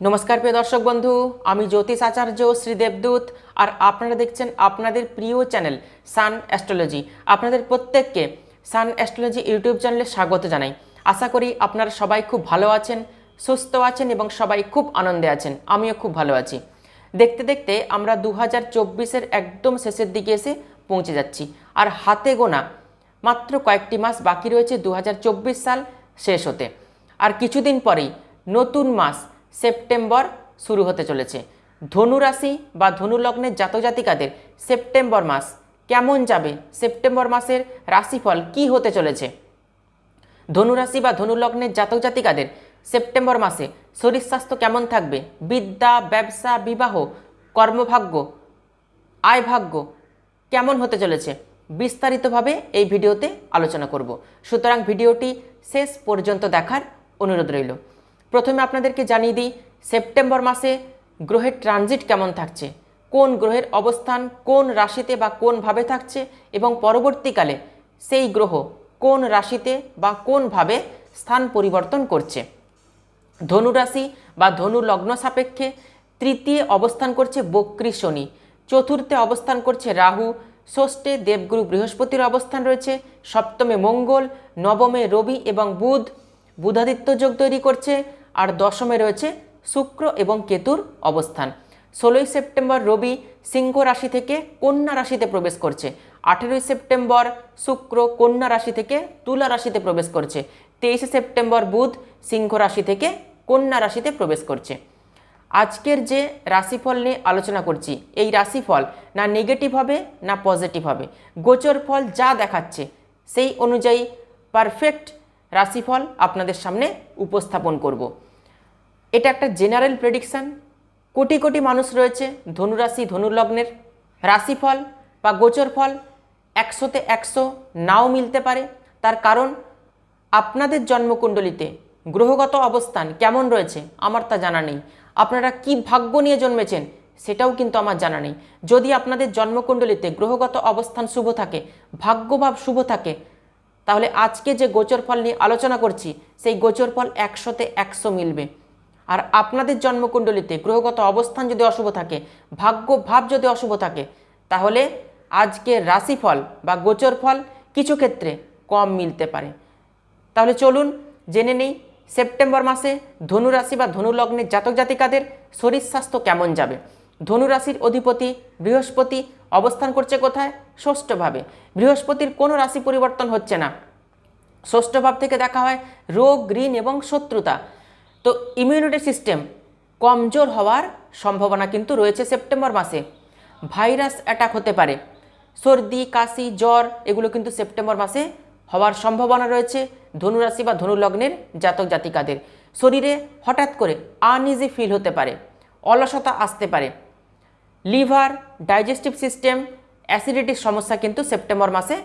নমস্কার প্রিয় দর্শক বন্ধু, আমি জ্যোতিষ আচার্য শ্রী দেবদূত আর আপনারা দেখছেন আপনাদের প্রিয় চ্যানেল সান অ্যাস্ট্রোলজি। আপনাদের প্রত্যেককে সান অ্যাস্ট্রোলজি ইউটিউব চ্যানেলে স্বাগত জানাই। আশা করি আপনারা সবাই খুব ভালো আছেন, সুস্থ আছেন এবং সবাই খুব আনন্দে আছেন। আমিও খুব ভালো আছি। দেখতে দেখতে আমরা দু হাজার একদম শেষের দিকে এসে পৌঁছে যাচ্ছি। আর হাতে গোনা মাত্র কয়েকটি মাস বাকি রয়েছে দু হাজার চব্বিশ সাল শেষ হতে। আর কিছুদিন পরেই নতুন মাস সেপ্টেম্বর শুরু হতে চলেছে। ধনু রাশি বা ধনু লগ্নের জাতজাতিকাদের সেপ্টেম্বর মাস কেমন যাবে? সেপ্টেম্বর মাসের রাশিফল কি হতে চলেছে? ধনুরাশি বা ধনুলগ্নের জাতক জাতিকাদের সেপ্টেম্বর মাসে শরীর স্বাস্থ্য কেমন থাকবে? বিদ্যা, ব্যবসা, বিবাহ, কর্মভাগ্য আয়ভাগ্য কেমন হতে চলেছে? বিস্তারিতভাবে এই ভিডিওতে আলোচনা করব। সুতরাং ভিডিওটি শেষ পর্যন্ত দেখার অনুরোধ রইল। প্রথমে আপনাদেরকে জানিয়ে দিই, সেপ্টেম্বর মাসে গ্রহের ট্রানজিট কেমন থাকছে, কোন গ্রহের অবস্থান, কোন রাশিতে বা কোনভাবে থাকছে এবং পরবর্তীকালে সেই গ্রহ কোন রাশিতে বা কোনভাবে স্থান পরিবর্তন করছে। ধনু রাশি বা ধনু লগ্ন সাপেক্ষে তৃতীয় অবস্থান করছে বক্রী শনি, চতুর্থে অবস্থান করছে রাহু, ষষ্ঠে দেবগুরু বৃহস্পতির অবস্থান রয়েছে, সপ্তমে মঙ্গল, নবমে রবি এবং বুধ, বুধাদিত্য যোগ তৈরি করছে আর দশমে রয়েছে শুক্র এবং কেতুর অবস্থান। ষোলোই সেপ্টেম্বর রবি সিংহ রাশি থেকে কন্যা রাশিতে প্রবেশ করছে। আঠেরোই সেপ্টেম্বর শুক্র কন্যা রাশি থেকে তুলা রাশিতে প্রবেশ করছে। তেইশে সেপ্টেম্বর বুধ সিংহ রাশি থেকে কন্যা রাশিতে প্রবেশ করছে। আজকের যে রাশিফল নিয়ে আলোচনা করছি, এই রাশিফল না নেগেটিভ হবে না পজিটিভ হবে। গোচর ফল যা দেখাচ্ছে, সেই অনুযায়ী পারফেক্ট রাশিফল আপনাদের সামনে উপস্থাপন করব। এটা একটা জেনারেল প্রেডিকশান কোটি কোটি মানুষ রয়েছে, ধনুরাশি, ধনুলগ্নের রাশিফল বা গোচর ফল একশোতে একশো নাও মিলতে পারে। তার কারণ, আপনাদের জন্মকুণ্ডলিতে গ্রহগত অবস্থান কেমন রয়েছে আমার তা জানা নেই। আপনারা কি ভাগ্য নিয়ে জন্মেছেন সেটাও কিন্তু আমার জানা নেই। যদি আপনাদের জন্মকুণ্ডলিতে গ্রহগত অবস্থান শুভ থাকে, ভাগ্যভাব শুভ থাকে, তাহলে আজকে যে গোচর ফল নিয়ে আলোচনা করছি, সেই গোচর ফল একশোতে একশো মিলবে। আর আপনাদের জন্মকুণ্ডলিতে গ্রহগত অবস্থান যদি অশুভ থাকে, ভাগ্য ভাব যদি অশুভ থাকে, তাহলে আজকের রাশিফল বা গোচর ফল কিছু ক্ষেত্রে কম মিলতে পারে। তাহলে চলুন জেনে নেই সেপ্টেম্বর মাসে ধনুরাশি বা ধনুলগ্নের জাতক জাতিকাদের শরীর স্বাস্থ্য কেমন যাবে? ধনুরাশির অধিপতি বৃহস্পতি অবস্থান করছে কোথায়? ষষ্ঠভাবে। বৃহস্পতির কোনো রাশি পরিবর্তন হচ্ছে না। ষষ্ঠ ভাব থেকে দেখা হয় রোগ, ঋণ এবং শত্রুতা। তো ইমিউনিটি সিস্টেম কমজোর হওয়ার সম্ভাবনা কিন্তু রয়েছে সেপ্টেম্বর মাসে। ভাইরাস অ্যাটাক হতে পারে। সর্দি, কাশি, জ্বর, এগুলো কিন্তু সেপ্টেম্বর মাসে হওয়ার সম্ভাবনা রয়েছে ধনুরাশি বা ধনুলগ্নের জাতক জাতিকাদের। শরীরে হঠাৎ করে আনইজি ফিল হতে পারে, অলসতা আসতে পারে। লিভার ডাইজেস্টিভ সিস্টেম, অ্যাসিডিটির সমস্যা কিন্তু সেপ্টেম্বর মাসে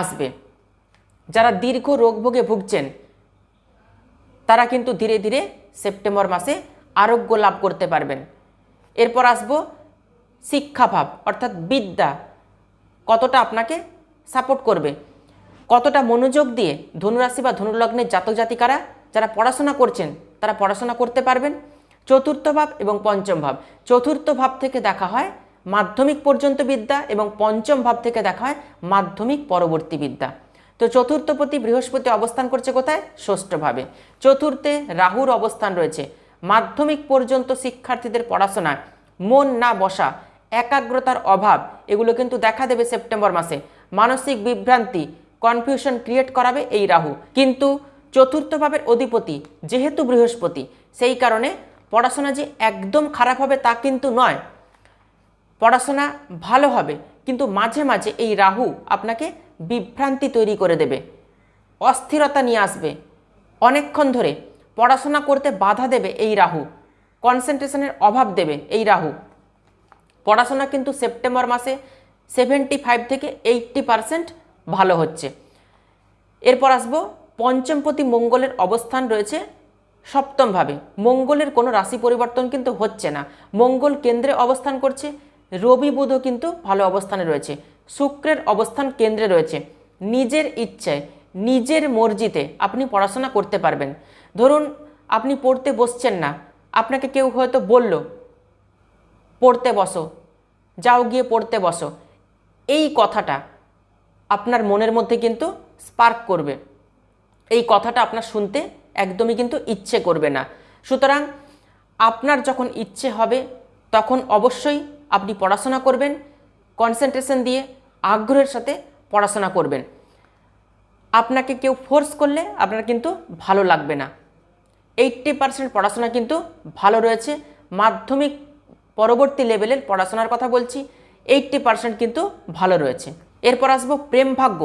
আসবে। যারা দীর্ঘ রোগভোগে ভুগছেন তারা কিন্তু ধীরে ধীরে সেপ্টেম্বর মাসে আরোগ্য লাভ করতে পারবেন। এরপর আসব শিক্ষাভাব অর্থাৎ বিদ্যা। কতটা আপনাকে সাপোর্ট করবে? কতটা মনোযোগ দিয়ে ধনুরাশি বা ধনুলগ্নের জাতক জাতিকারা যারা পড়াশোনা করছেন, তারা পড়াশোনা করতে পারবেন। চতুর্থ ভাব এবং পঞ্চম ভাব। চতুর্থ ভাব থেকে দেখা হয় মাধ্যমিক পর্যন্ত বিদ্যা এবং পঞ্চম ভাব থেকে দেখা হয় মাধ্যমিক পরবর্তী বিদ্যা। তো চতুর্থপতি বৃহস্পতি অবস্থান করছে কোথায়? ষষ্ঠভাবে। চতুর্থে রাহুর অবস্থান রয়েছে। মাধ্যমিক পর্যন্ত শিক্ষার্থীদের পড়াশোনায় মন না বসা, একাগ্রতার অভাব, এগুলো কিন্তু দেখা দেবে সেপ্টেম্বর মাসে। মানসিক বিভ্রান্তি কনফিউশন ক্রিয়েট করাবে এই রাহু। কিন্তু চতুর্থ ভাবের অধিপতি যেহেতু বৃহস্পতি, সেই কারণে পড়াশোনা যে একদম খারাপ হবে তা কিন্তু নয়। পড়াশোনা ভালো হবে, কিন্তু মাঝে মাঝে এই রাহু আপনাকে বিভ্রান্তি তৈরি করে দেবে, অস্থিরতা নিয়ে আসবে। অনেকক্ষণ ধরে পড়াশোনা করতে বাধা দেবে এই রাহু কনসেন্ট্রেশনের অভাব দেবে এই রাহু। পড়াশোনা কিন্তু সেপ্টেম্বর মাসে সেভেন্টি ফাইভ থেকে এইট্টি পারসেন্ট ভালো হচ্ছে। এরপর আসব, পঞ্চমপতি মঙ্গলের অবস্থান রয়েছে সপ্তমভাবে। মঙ্গলের কোনো রাশি পরিবর্তন কিন্তু হচ্ছে না। মঙ্গল কেন্দ্রে অবস্থান করছে, রবি বুধও কিন্তু ভালো অবস্থানে রয়েছে। শুক্রের অবস্থান কেন্দ্রে রয়েছে। নিজের ইচ্ছায়, নিজের মর্জিতে আপনি পড়াশোনা করতে পারবেন। ধরুন, আপনি পড়তে বসছেন না। আপনাকে কেউ হয়তো বলল, পড়তে বসো, যাও গিয়ে পড়তে বসো। এই কথাটা আপনার মনের মধ্যে কিন্তু স্পার্ক করবে। এই কথাটা আপনার শুনতে একদমই কিন্তু ইচ্ছে করবে না। সুতরাং আপনার যখন ইচ্ছে হবে, তখন অবশ্যই আপনি পড়াশোনা করবেন। কনসেন্ট্রেশন দিয়ে আগ্রহের সাথে পড়াশোনা করবেন। আপনাকে কেউ ফোর্স করলে আপনার কিন্তু ভালো লাগবে না। এইট্টি পার্সেন্ট পড়াশোনা কিন্তু ভালো রয়েছে। মাধ্যমিক পরবর্তী লেভেলের পড়াশোনার কথা বলছি এইট্টি পার্সেন্ট কিন্তু ভালো রয়েছে। এরপর আসব প্রেম ভাগ্য।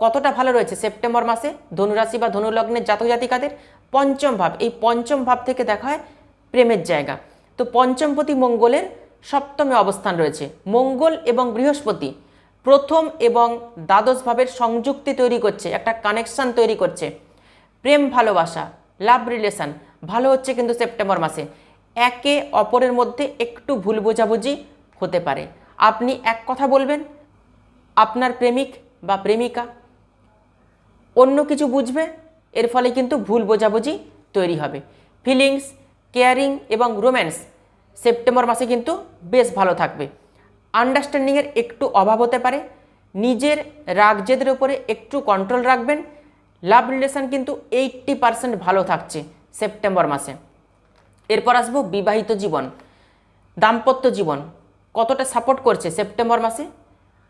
কতটা ভালো রয়েছে? সেপ্টেম্বর মাসে ধনুরাশি বা ধনুলগ্নের জাতক জাতিকাদের পঞ্চম ভাব। এই পঞ্চম ভাব থেকে দেখা হয় প্রেমের জায়গা। তো পঞ্চমপতি মঙ্গলের সপ্তমে অবস্থান রয়েছে। মঙ্গল এবং বৃহস্পতি প্রথম এবং দ্বাদশ ভাবের সংযুক্তি তৈরি করছে, একটা কানেকশন তৈরি করছে। প্রেম, ভালোবাসা লাভ রিলেশন ভালো হচ্ছে কিন্তু সেপ্টেম্বর মাসে। একে অপরের মধ্যে একটু ভুল বোঝাবুঝি হতে পারে। আপনি এক কথা বলবেন, আপনার প্রেমিক বা প্রেমিকা অন্য কিছু বুঝবে, এর ফলে কিন্তু ভুল বোঝাবুঝি তৈরি হবে। ফিলিংস কেয়ারিং এবং রোম্যান্স সেপ্টেম্বর মাসে কিন্তু বেশ ভালো থাকবে। আন্ডারস্ট্যান্ডিংয়ের একটু অভাব হতে পারে। নিজের রাগ জেদের উপরে একটু কন্ট্রোল রাখবেন। লাভ রিলেশন কিন্তু এইট্টি পারসেন্ট ভালো থাকছে সেপ্টেম্বর মাসে। এরপর আসব বিবাহিত জীবন, দাম্পত্য জীবন। কতটা সাপোর্ট করছে সেপ্টেম্বর মাসে?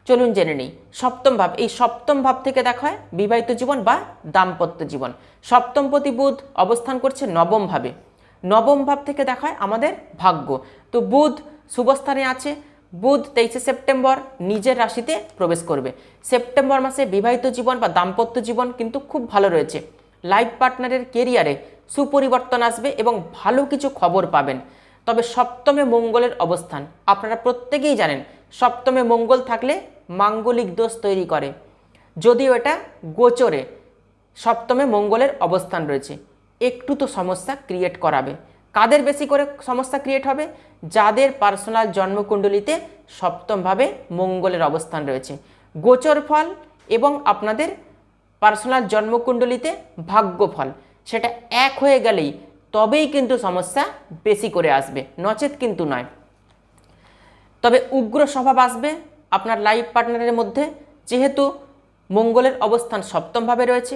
চলুন জেনে নিই। সপ্তম ভাব, এই সপ্তম ভাব থেকে দেখা হয় বিবাহিত জীবন বা দাম্পত্য জীবন। সপ্তমপতি বুধ অবস্থান করছে নবম ভাবে। নবম ভাব থেকে দেখা হয় আমাদের ভাগ্য। তো বুধ শুভস্থানে আছে বুধ তেইশে সেপ্টেম্বর নিজের রাশিতে প্রবেশ করবে। সেপ্টেম্বর মাসে বিবাহিত জীবন বা দাম্পত্য জীবন কিন্তু খুব ভালো রয়েছে। লাইফ পার্টনারের কেরিয়ারে সুপরিবর্তন আসবে এবং ভালো কিছু খবর পাবেন। তবে সপ্তমে মঙ্গলের অবস্থান। আপনারা প্রত্যেকেই জানেন, সপ্তমে মঙ্গল থাকলে মাঙ্গলিক দোষ তৈরি করে। যদিও এটা গোচরে সপ্তমে মঙ্গলের অবস্থান রয়েছে। একটু তো সমস্যা ক্রিয়েট করাবে। কাদের বেশি করে সমস্যা ক্রিয়েট হবে? যাদের পার্সোনাল জন্মকুণ্ডলিতে সপ্তমভাবে মঙ্গলের অবস্থান রয়েছে। গোচর ফল এবং আপনাদের পার্সোনাল জন্মকুণ্ডলিতে ভাগ্যফল সেটা এক হয়ে গেলেই তবেই কিন্তু সমস্যা বেশি করে আসবে, নচেত কিন্তু নয়। তবে উগ্র স্বভাব আসবে আপনার লাইফ পার্টনারের মধ্যে, যেহেতু মঙ্গলের অবস্থান সপ্তমভাবে রয়েছে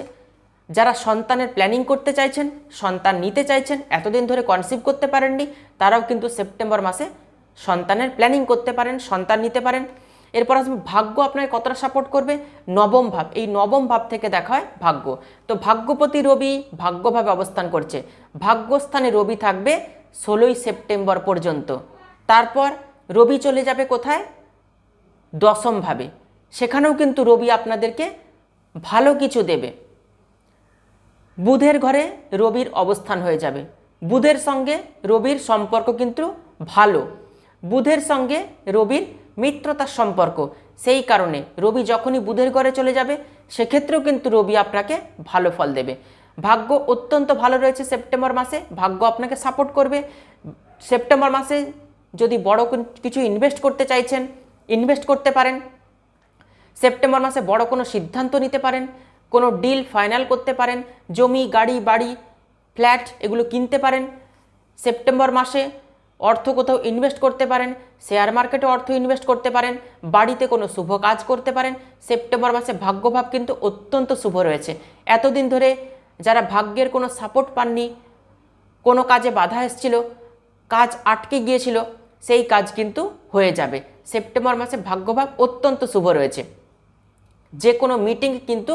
যারা সন্তানের প্ল্যানিং করতে চাইছেন, সন্তান নিতে চাইছেন, এতদিন ধরে কনসিভ করতে পারেননি, তারাও কিন্তু সেপ্টেম্বর মাসে সন্তানের প্ল্যানিং করতে পারেন, সন্তান নিতে পারেন। এরপর আসবে ভাগ্য, আপনাকে কতটা সাপোর্ট করবে? নবম ভাব। এই নবম ভাব থেকে দেখা হয় ভাগ্য। তো ভাগ্যপতি রবি ভাগ্যভাবে অবস্থান করছে। ভাগ্যস্থানে রবি থাকবে ষোলোই সেপ্টেম্বর পর্যন্ত। তারপর রবি চলে যাবে কোথায়? দশম ভাবে। সেখানেও কিন্তু রবি আপনাদেরকে ভালো কিছু দেবে। বুধের ঘরে রবির অবস্থান হয়ে যাবে। বুধের সঙ্গে রবির সম্পর্ক কিন্তু ভালো। বুধের সঙ্গে রবির মিত্রতার সম্পর্ক। সেই কারণে রবি যখনই বুধের ঘরে চলে যাবে, সেক্ষেত্রেও কিন্তু রবি আপনাকে ভালো ফল দেবে। ভাগ্য অত্যন্ত ভালো রয়েছে সেপ্টেম্বর মাসে, ভাগ্য আপনাকে সাপোর্ট করবে। সেপ্টেম্বর মাসে যদি বড় কিছু ইনভেস্ট করতে চাইছেন ইনভেস্ট করতে পারেন। সেপ্টেম্বর মাসে বড় কোনো সিদ্ধান্ত নিতে পারেন। কোনো ডিল ফাইনাল করতে পারেন, জমি, গাড়ি, বাড়ি ফ্ল্যাট এগুলো কিনতে পারেন, সেপ্টেম্বর মাসে অর্থ কোথাও ইনভেস্ট করতে পারেন শেয়ার মার্কেটে অর্থ ইনভেস্ট করতে পারেন, বাড়িতে কোনো শুভ কাজ করতে পারেন, সেপ্টেম্বর মাসে ভাগ্যভাব কিন্তু অত্যন্ত শুভ রয়েছে। এতদিন ধরে যারা ভাগ্যের কোনো সাপোর্ট পাননি, কোনো কাজে বাধা এসেছিল, কাজ আটকে গিয়েছিল, সেই কাজ কিন্তু হয়ে যাবে। সেপ্টেম্বর মাসে ভাগ্যভাব অত্যন্ত শুভ রয়েছে। যে কোনো মিটিং কিন্তু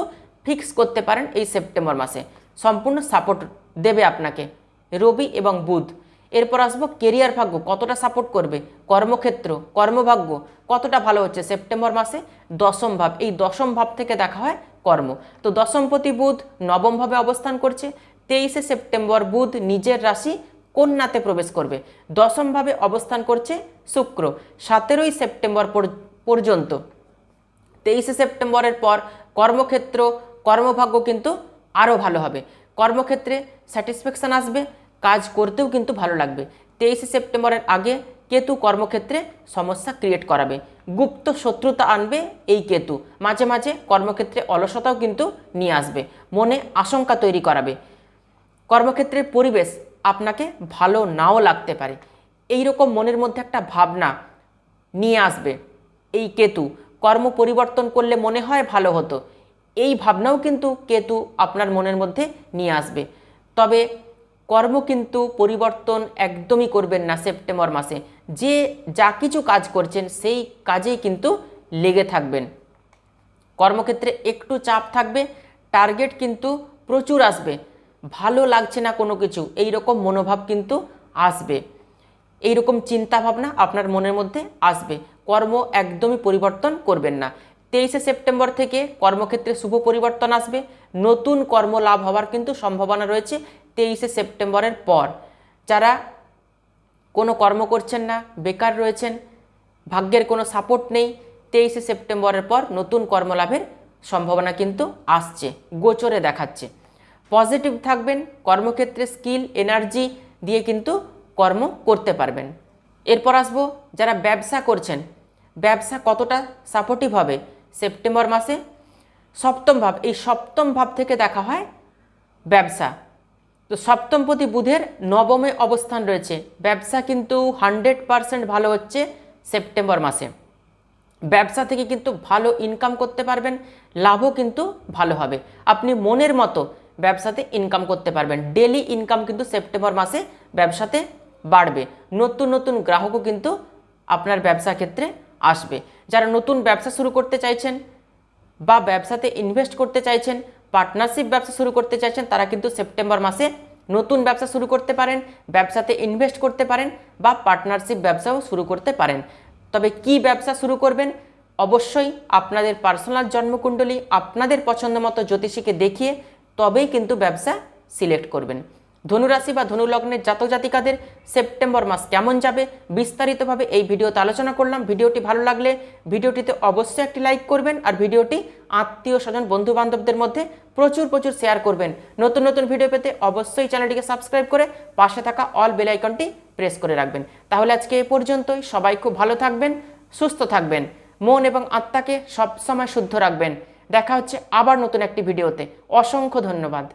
ফিক্স করতে পারেন এই সেপ্টেম্বর মাসে। সম্পূর্ণ সাপোর্ট দেবে আপনাকে। রবি এবং বুধ। এরপর আসব কেরিয়ার ভাগ্য। কতটা সাপোর্ট করবে? কর্মক্ষেত্র, কর্মভাগ্য কতটা ভালো হচ্ছে সেপ্টেম্বর মাসে? দশম ভাব। এই দশম ভাব থেকে দেখা হয় কর্ম। তো দশমপতি বুধ নবম ভাবে অবস্থান করছে। তেইশে সেপ্টেম্বর বুধ নিজের রাশি কন্যাতে প্রবেশ করবে। দশমভাবে অবস্থান করছে শুক্র। সতেরোই সেপ্টেম্বর পর- পর্যন্ত। তেইশে সেপ্টেম্বরের পর কর্মক্ষেত্র কর্মভাগ্য কিন্তু আরও ভালো হবে। কর্মক্ষেত্রে স্যাটিসফ্যাকশান আসবে, কাজ করতেও কিন্তু ভালো লাগবে। তেইশে সেপ্টেম্বরের আগে কেতু কর্মক্ষেত্রে সমস্যা ক্রিয়েট করাবে। গুপ্ত শত্রুতা আনবে এই কেতু। মাঝে মাঝে কর্মক্ষেত্রে অলসতাও কিন্তু নিয়ে আসবে। মনে আশঙ্কা তৈরি করাবে। কর্মক্ষেত্রের পরিবেশ আপনাকে ভালো নাও লাগতে পারে। এই রকম মনের মধ্যে একটা ভাবনা নিয়ে আসবে এই কেতু। কর্ম পরিবর্তন করলে মনে হয় ভালো হতো। এই ভাবনাও কিন্তু কেতু আপনার মনের মধ্যে নিয়ে আসবে। তবে কর্ম কিন্তু পরিবর্তন একদমই করবেন না সেপ্টেম্বর মাসে। যে যা কিছু কাজ করছেন সেই কাজেই কিন্তু লেগে থাকবেন। কর্মক্ষেত্রে একটু চাপ থাকবে, টার্গেট কিন্তু প্রচুর আসবে। ভালো লাগছে না কোনো কিছু এই রকম মনোভাব কিন্তু আসবে। এই রকম চিন্তাভাবনা আপনার মনের মধ্যে আসবে। কর্ম একদমই পরিবর্তন করবেন না। তেইশে সেপ্টেম্বর থেকে কর্মক্ষেত্রে শুভ পরিবর্তন আসবে। নতুন কর্ম লাভ হওয়ার কিন্তু সম্ভাবনা রয়েছে তেইশে সেপ্টেম্বরের পর। যারা কোনো কর্ম করছেন না, বেকার রয়েছেন, ভাগ্যের কোনো সাপোর্ট নেই, তেইশে সেপ্টেম্বরের পর নতুন কর্মলাভের সম্ভাবনা কিন্তু আসছে, গোচরে দেখাচ্ছে। পজিটিভ থাকবেন, কর্মক্ষেত্রে স্কিল, এনার্জি দিয়ে কিন্তু কর্ম করতে পারবেন। এরপর আসব, যারা ব্যবসা করছেন, ব্যবসা কতটা সাপোর্টিভ হবে? সেপ্টেম্বর মাসে সপ্তম ভাব, এই সপ্তম ভাব থেকে দেখা হয় ব্যবসা। তো সপ্তমপতি বুধের নবমে অবস্থান রয়েছে। ব্যবসা কিন্তু হান্ড্রেড পারসেন্ট ভালো হচ্ছে সেপ্টেম্বর মাসে। ব্যবসা থেকে কিন্তু ভালো ইনকাম করতে পারবেন, লাভও কিন্তু ভালো হবে। আপনি মনের মতো ব্যবসাতে ইনকাম করতে পারবেন। ডেলি ইনকাম কিন্তু সেপ্টেম্বর মাসে ব্যবসাতে বাড়বে। নতুন নতুন গ্রাহকও কিন্তু আপনার ব্যবসা ক্ষেত্রে আসবে। যারা নতুন ব্যবসা শুরু করতে চাইছেন বা ব্যবসাতে ইনভেস্ট করতে চাইছেন পার্টনারশিপ ব্যবসা শুরু করতে চাইছেন, তারা কিন্তু সেপ্টেম্বর মাসে নতুন ব্যবসা শুরু করতে পারেন, ব্যবসাতে ইনভেস্ট করতে পারেন বা পার্টনারশিপ ব্যবসাও শুরু করতে পারেন। তবে কি ব্যবসা শুরু করবেন? অবশ্যই আপনাদের পার্সোনাল জন্মকুণ্ডলী, আপনাদের পছন্দ মতো জ্যোতিষীকে দেখিয়ে তবেই কিন্তু ব্যবসা সিলেক্ট করবেন। ধনুরাশি বা ধনুলগ্নের জাতক জাতিকাদের সেপ্টেম্বর মাস কেমন যাবে? বিস্তারিতভাবে এই ভিডিওতে আলোচনা করলাম। ভিডিওটি ভালো লাগলে ভিডিওটিতে অবশ্যই একটি লাইক করবেন আর ভিডিওটি আত্মীয় স্বজন বন্ধু বান্ধবদের মধ্যে প্রচুর প্রচুর শেয়ার করবেন। নতুন নতুন ভিডিও পেতে অবশ্যই চ্যানেলটিকে সাবস্ক্রাইব করে পাশে থাকা অল বেল আইকনটি প্রেস করে রাখবেন। তাহলে আজকে এ পর্যন্তই। সবাই খুব ভালো থাকবেন, সুস্থ থাকবেন। মন এবং আত্মাকে সবসময় শুদ্ধ রাখবেন। দেখা হচ্ছে আবার নতুন একটি ভিডিওতে। অসংখ্য ধন্যবাদ।